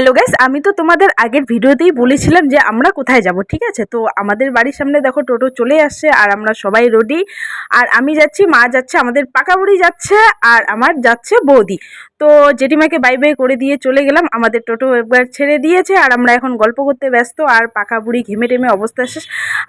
Hello guys আমি তো তোমাদের আগের ভিডিওতেই বলেছিলাম যে আমরা কোথায় যাব, ঠিক আছে? তো আমাদের বাড়ির সামনে দেখো টোটো চলে আসছে আর আমরা সবাই রেডি আর আমি যাচ্ছি, মা যাচ্ছে, আমাদের পাকা বুড়ি যাচ্ছে আর আমার যাচ্ছে বৌদি। তো জেঠিমাকে বাই বাই করে দিয়ে চলে গেলাম। আমাদের টোটো একবার ছেড়ে দিয়েছে আর আমরা এখন গল্প করতে ব্যস্ত আর পাকা বুড়ি ঘেমে টেমে অবস্থা শেষ।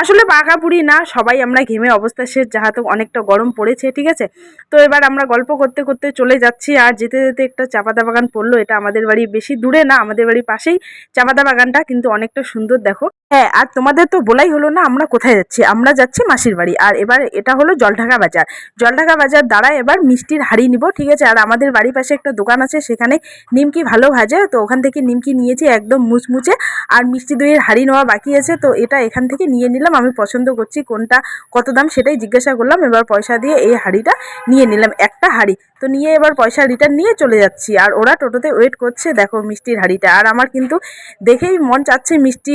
আসলে পাকা বুড়ি না, সবাই আমরা ঘেমে অবস্থা শেষ যাহাতো অনেকটা গরম পড়েছে, ঠিক আছে? তো এবার আমরা গল্প করতে করতে চলে যাচ্ছি আর যেতে যেতে একটা চাপাতা বাগান পড়ল। এটা আমাদের বাড়ি বেশি দূরে না, আমাদের বাড়ির পাশেই। চাপাতা বাগানটা কিন্তু অনেকটা সুন্দর, দেখো। হ্যাঁ আর তোমাদের তো বলাই হলো না আমরা কোথায় যাচ্ছি? আমরা যাচ্ছি মাসির বাড়ি। আর এবার এটা হলো জলঢাকা বাজার। জলঢাকা বাজার দ্বারা এবার মিষ্টির হাড়ি নিব, ঠিক আছে? আর আমাদের বাড়ির পাশে একটা দোকান আছে, সেখানে নিমকি ভালো ভাজে। তো ওখান থেকে নিমকি নিয়েছি একদম মুচমুচে। আর মিষ্টি দইয়ের হাড়ি নেওয়া বাকি আছে, তো এটা এখান থেকে নিয়ে নিলাম। আমি পছন্দ করছি কোনটা, কত দাম সেটাই জিজ্ঞাসা করলাম। এবার পয়সা দিয়ে এই হাড়িটা নিয়ে নিলাম, একটা হাড়ি। তো নিয়ে এবার পয়সা রিটার্ন নিয়ে চলে যাচ্ছি। আর ওরা টোটোতে ওয়েট করছে, দেখো মিষ্টির হাড়িটা। আর আমার কিন্তু দেখেই মন চাচ্ছে মিষ্টি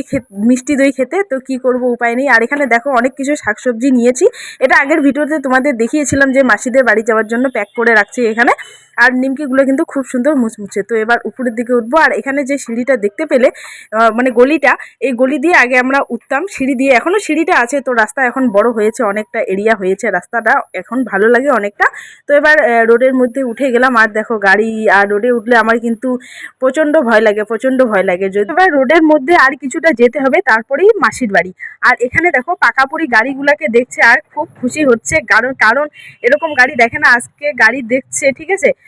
মিষ্টি দই খেতে। তো কি করব উপায় নেই। আর এখানে দেখো অনেক কিছু শাকসবজি নিয়েছি। এটা আগের ভিডিওতে তোমাদের দেখিয়েছিলাম যে মাসিদের বাড়ি যাওয়ার জন্য প্যাক করে রাখছি এখানে। আর নিমকিগুলো কিন্তু খুব সুন্দর মুচমুচে। তো এবার উপরের দিকে উঠবো আর এখানে যে সিঁড়িটা দেখতে পেলে মানে গলিটা, এই গলি দিয়ে আগে আমরা উঠতাম। সিঁড়ি দিয়ে এখনও সিঁড়িটা আছে, তো রাস্তা এখন বড় হয়েছে, অনেকটা এরিয়া হয়েছে রাস্তাটা, এখন ভালো লাগে অনেকটা। তো এবার রোডের মধ্যে উঠে গেলাম আর দেখো গাড়ি, আর রোডে উঠলে আমার কিন্তু প্রচণ্ড ভয় লাগে, প্রচণ্ড ভয় লাগে। যদি এবার রোডের মধ্যে আর কিছুটা যেতে হবে, তারপরেই মাসির বাড়ি। আর এখানে দেখো পাকাপুরি গাড়িগুলোকে দেখছে আর খুব খুশি হচ্ছে, কারণ কারণ এরকম গাড়ি দেখে না, আজকে গাড়ি দেখছে, ঠিক আছে?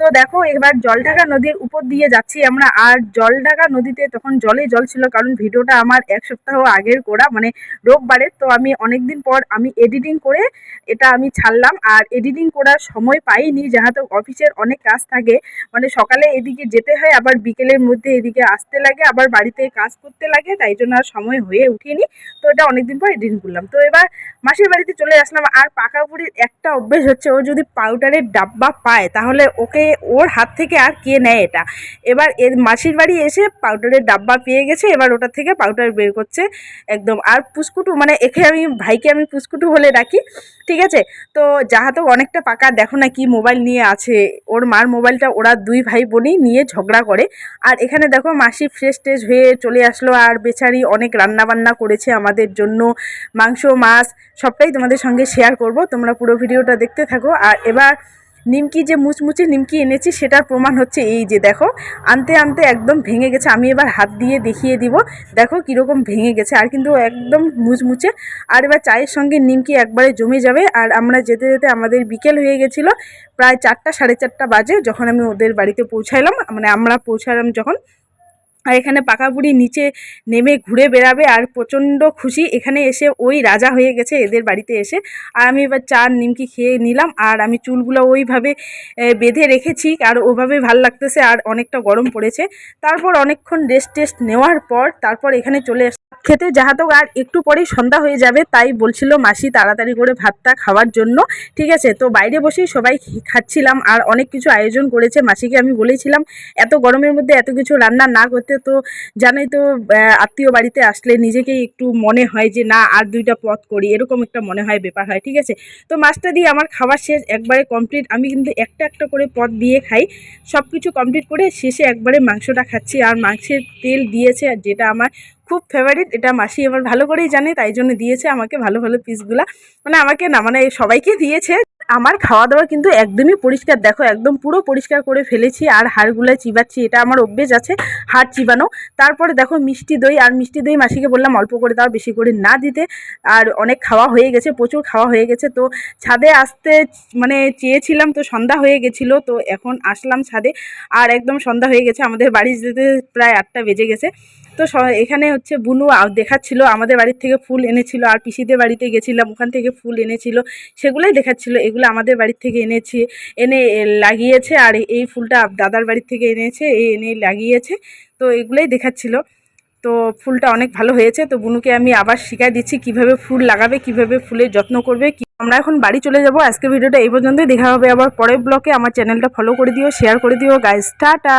তো দেখো, এবার জলঢাকা নদীর উপর দিয়ে যাচ্ছি আমরা। আর জলঢাকা নদীতে তখন জলে জল ছিল, কারণ ভিডিওটা আমার এক সপ্তাহ আগের করা মানে রোববারের তো আমি অনেক দিন পর আমি এডিটিং করে এটা আমি ছাড়লাম, আর এডিটিং করার সময় পাইনি, যেহেতু অফিসের অনেক কাজ থাকে। মানে সকালে এদিকে যেতে হয়, আবার বিকেলের মধ্যে এদিকে আসতে লাগে, আবার বাড়িতে কাজ করতে লাগে, তাই জন্য আর সময় হয়ে উঠিনি। তো এটা অনেকদিন পর এডিটিং করলাম। তো এবার মাসির বাড়িতে চলে আসলাম, আর পাকাপুরির একটা অভ্যেস হচ্ছে, ও যদি পাউডারের ডাব্বা পায়, তাহলে ওকে ওর হাত থেকে আর কে নেয় এটা? এবার এর মাসির বাড়ি এসে পাউডারের ডাব্বা পেয়ে গেছে, এবার ওটার থেকে পাউডার বের করছে একদম। আর পুস্কুটু মানে একে আমি, ভাইকে আমি পুস্কুটু বলে ডাকি, ঠিক আছে? তো যাহাতো অনেকটা পাকা, দেখো না কি মোবাইল নিয়ে আছে। ওর মার মোবাইলটা ওরা দুই ভাই বোনই নিয়ে ঝগড়া করে। আর এখানে দেখো মাসি ফ্রেশ ট্রেশ হয়ে চলে আসলো, আর বেচারি অনেক রান্না বান্না করেছে আমাদের জন্য। মাংস, মাছ সবটাই তোমাদের সঙ্গে শেয়ার করব। তোমরা পুরো ভিডিওটা দেখতে থাকো। আর এবার নিমকি যে মুচমুচে নিমকি এনেছি, সেটার প্রমাণ হচ্ছে এই যে দেখো, আনতে আনতে একদম ভেঙে গেছে। আমি এবার হাত দিয়ে দেখিয়ে দিব, দেখো কীরকম ভেঙে গেছে। আর কিন্তু একদম মুচমুচে, আর এবার চায়ের সঙ্গে নিমকি একবারে জমে যাবে। আর আমরা যেতে যেতে আমাদের বিকেল হয়ে গেছিল, প্রায় চারটা, সাড়ে চারটা বাজে, যখন আমি ওদের বাড়িতে পৌঁছাইলাম। মানে আমরা পৌঁছালাম যখন আর এখানে পাকাপুরি নিচে নেমে ঘুরে বেড়াবে আর প্রচণ্ড খুশি। এখানে এসে ওই রাজা হয়ে গেছে এদের বাড়িতে এসে। আর আমি এবার চা, নিমকি খেয়ে নিলাম আর আমি চুলগুলো ওইভাবে বেঁধে রেখেছি আর ওভাবে ভালো লাগতেছে আর অনেকটা গরম পড়েছে। তারপর অনেকক্ষণ রেস্ট টেস্ট নেওয়ার পর তারপর এখানে চলে খেতে। যাহাতো আর একটু পরেই সন্ধ্যা হয়ে যাবে, তাই বলছিল মাসি তাড়াতাড়ি করে ভাতটা খাওয়ার জন্য। ঠিক আছে, তো বাইরে বসেই সবাই খাচ্ছিলাম আর অনেক কিছু আয়োজন করেছে মাসিকে আমি বলেছিলাম, এত গরমের মধ্যে এত কিছু রান্না না করতে তো জানোই তো আত্মীয় বাড়িতে আসলে নিজেকেই একটু মনে হয় যে না, আর দুইটা পথ করি, এরকম একটা মনে হয় ব্যাপার হয়, ঠিক আছে? তো মাছটা দিয়ে আমার খাবার শেষ, একবারে কমপ্লিট আমি কিন্তু একটা একটা করে পদ দিয়ে খাই সব কিছু কমপ্লিট করে শেষে একবারে মাংসটা খাচ্ছি, আর মাংসের তেল দিয়েছে, আর যেটা আমার খুব ফেভারিট এটা মাসি আমার ভালো করেই জানে, তাই জন্য দিয়েছে আমাকে ভালো ভালো পিসগুলা মানে আমাকে না মানে সবাইকে দিয়েছে। আমার খাওয়া দাওয়া কিন্তু একদমই পরিষ্কার। দেখো, একদম পুরো পরিষ্কার করে ফেলেছি আর হাড়গুলো চিবাচ্ছি, এটা আমার অভ্যেস আছে, হাড় চিবানো। তারপরে দেখো, মিষ্টি দই, আর মিষ্টি দই মাসিকে বললাম অল্প করে দাও, বেশি করে না দিতে। আর অনেক খাওয়া হয়ে গেছে, প্রচুর খাওয়া হয়ে গেছে। তো ছাদে আসতে মানে চেয়েছিলাম, তো সন্ধ্যা হয়ে গেছিল, তো এখন আসলাম ছাদে। আর একদম সন্ধ্যা হয়ে গেছে, আমাদের বাড়ি যেতে প্রায় আটটা বেজে গেছে। তো এখানে হচ্ছে বুনু দেখাচ্ছিল, আমাদের বাড়ির থেকে ফুল এনেছিল, আর পিসিদের বাড়িতে গেছিলাম, ওখান থেকে ফুল এনেছিল, সেগুলোই দেখাচ্ছিল। এগুলো আমাদের বাড়ির থেকে এনেছি, এনে লাগিয়েছে আর এই ফুলটা দাদার বাড়ির থেকে এনেছে, এই এনে লাগিয়েছে, তো এগুলোই দেখাচ্ছিল। তো ফুলটা অনেক ভালো হয়েছে, তো বুনুকে আমি আবার শিখাই দিচ্ছি কীভাবে ফুল লাগাবে, কীভাবে ফুলের যত্ন করবে আমরা এখন বাড়ি চলে যাব। আজকে ভিডিওটা এই পর্যন্তই, দেখা হবে আবার পরের ব্লকে আমার চ্যানেলটা ফলো করে দিও শেয়ার করে দিও। Guys tata!